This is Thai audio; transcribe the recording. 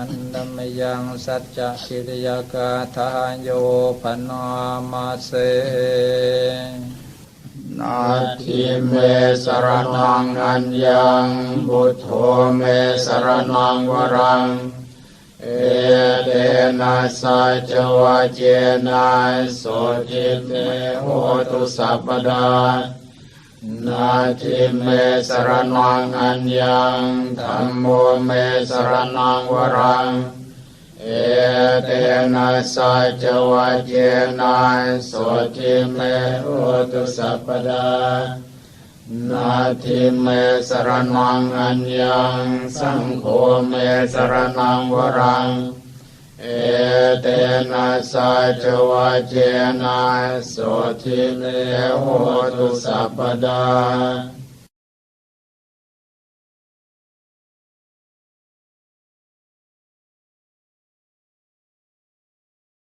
อันดมยังสัจจะกิริยากาทาโยปนามาเสนาทิเมสรนังอัญญังบุตโธเมสรนังวรัง เอเตนะสัจวะเจนะโสทิเตโหตุสัพพดา นาทิเมสรนังอัญญังธรรมโมเมสรนังวรัง เอเตนะสัจวะเจนะโสทิเมโหตุสัพพดานาทิเมสรนังอัญญังสังโฆเมสรนังวรัง เอเตนะสัจวะเจนะโสทิเมโหตุสัพพดา